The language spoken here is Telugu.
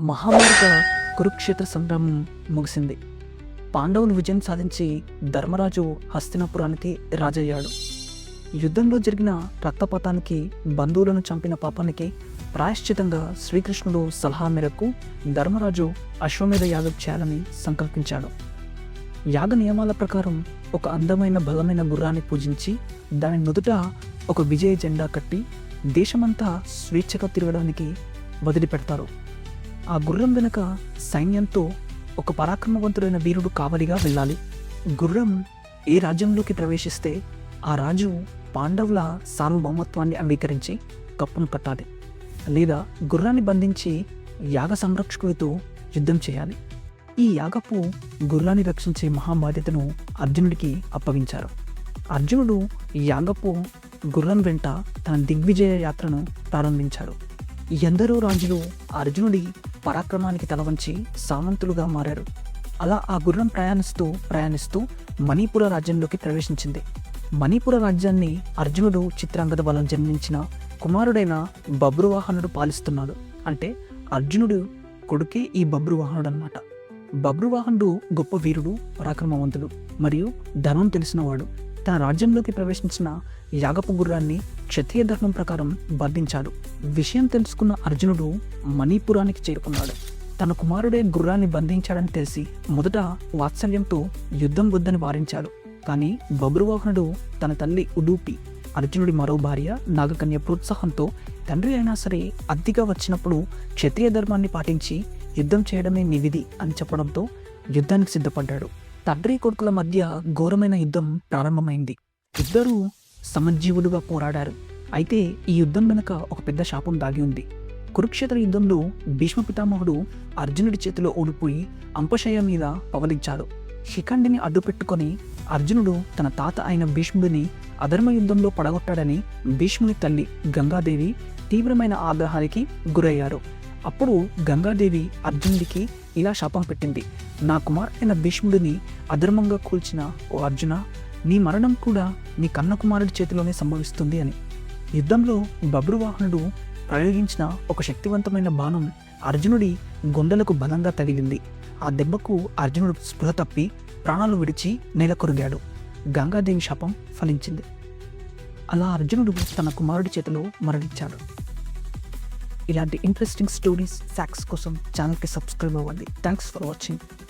మహాభారత కురుక్షేత్ర సంగ్రామం ముగిసింది. పాండవులు విజయం సాధించి ధర్మరాజు హస్తినాపురానికి రాజయ్యాడు. యుద్ధంలో జరిగిన రక్తపాతానికి బంధువులను చంపిన పాపానికి ప్రాయశ్చితంగా శ్రీకృష్ణుడు సలహా మేరకు ధర్మరాజు అశ్వమేధ యాగం చేయాలని సంకల్పించాడు. యాగ నియమాల ప్రకారం ఒక అందమైన బలమైన గుర్రాన్ని పూజించి దాని నుదుట ఒక విజయ జెండా కట్టి దేశమంతా స్వేచ్ఛగా తిరగడానికి వదిలిపెడతారు. ఆ గుర్రం వెనుక సైన్యంతో ఒక పరాక్రమవంతుడైన వీరుడు కావలిగా వెళ్ళాలి. గుర్రం ఏ రాజ్యంలోకి ప్రవేశిస్తే ఆ రాజు పాండవుల సార్వభౌమత్వాన్ని అంగీకరించి కప్పును కట్టాలి లేదా గుర్రాన్ని బంధించి యాగ సంరక్షకుడితో యుద్ధం చేయాలి. ఈ యాగపు గుర్రాన్ని రక్షించే మహాబాధ్యతను అర్జునుడికి అప్పగించారు. అర్జునుడు యాగపు గుర్రం వెంట తన దిగ్విజయ యాత్రను ప్రారంభించాడు. ఎందరో రాజులు అర్జునుడి పరాక్రమానికి తలవంచి సామంతులుగా మారారు. అలా ఆ గుర్రం ప్రయాణిస్తూ ప్రయాణిస్తూ మణిపుర రాజ్యంలోకి ప్రవేశించింది. మణిపుర రాజ్యాన్ని అర్జునుడు చిత్రాంగద బలం జన్మించిన కుమారుడైన బబ్రువాహనుడు పాలిస్తున్నాడు. అంటే అర్జునుడు కొడుకే ఈ బబ్రువాహనుడు అన్నమాట బబ్రువాహనుడు గొప్ప వీరుడు పరాక్రమవంతుడు మరియు ధనం తెలిసినవాడు. తన రాజ్యంలోకి ప్రవేశించిన యాగపు గుర్రాన్ని క్షత్రియ ధర్మం ప్రకారం బంధించాడు విషయం తెలుసుకున్న అర్జునుడు మణిపురానికి చేరుకున్నాడు. తన కుమారుడే గుర్రాన్ని బంధించాడని తెలిసి మొదట వాత్సల్యంతో యుద్ధం వద్దని వారించాడు. కానీ బబ్రువాహనుడు తన తల్లి ఉడూపి అర్జునుడి మరో భార్య నాగకన్య ప్రోత్సాహంతో తండ్రి అయినా సరే అద్దెగా వచ్చినప్పుడు క్షత్రియ ధర్మాన్ని పాటించి యుద్ధం చేయడమే నీ విధి అని చెప్పడంతో యుద్ధానికి సిద్ధపడ్డాడు. తండ్రి కొడుకుల మధ్య ఘోరమైన యుద్ధం ప్రారంభమైంది. ఇద్దరూ సమజీవులుగా పోరాడారు. అయితే ఈ యుద్ధం వెనుక ఒక పెద్ద శాపం దాగి ఉంది. కురుక్షేత్ర యుద్ధంలో భీష్మ పితామహుడు అర్జునుడి చేతిలో ఓడిపోయి అంపశయ మీద పవలించాడు శిఖండిని అడ్డుపెట్టుకొని అర్జునుడు తన తాత అయిన భీష్ముడిని అధర్మ యుద్ధంలో పడగొట్టాడని భీష్ముని తల్లి గంగాదేవి తీవ్రమైన ఆగ్రహానికి గురయ్యారు. అప్పుడు గంగాదేవి అర్జునుడికి ఇలా శాపం పెట్టింది. నా కుమారుడైన భీష్ముడిని అధర్మంగా కూల్చిన ఓ అర్జున నీ మరణం కూడా నీ కన్న కుమారుడి చేతిలోనే సంభవిస్తుంది అని. యుద్ధంలో బబ్రువాహనుడు ప్రయోగించిన ఒక శక్తివంతమైన బాణం అర్జునుడి గుండెలకు బలంగా తగిలింది. ఆ దెబ్బకు అర్జునుడు స్పృహ తప్పి ప్రాణాలు విడిచి నేల కొరిగాడు గంగాదేవి శాపం ఫలించింది. అలా అర్జునుడు తన కుమారుడి చేతిలో మరణించాడు. ఇలాంటి ఇంట్రెస్టింగ్ స్టోరీస్ ఫ్యాక్స్ కోసం ఛానల్కి సబ్స్క్రైబ్ అవ్వండి. Thanks for watching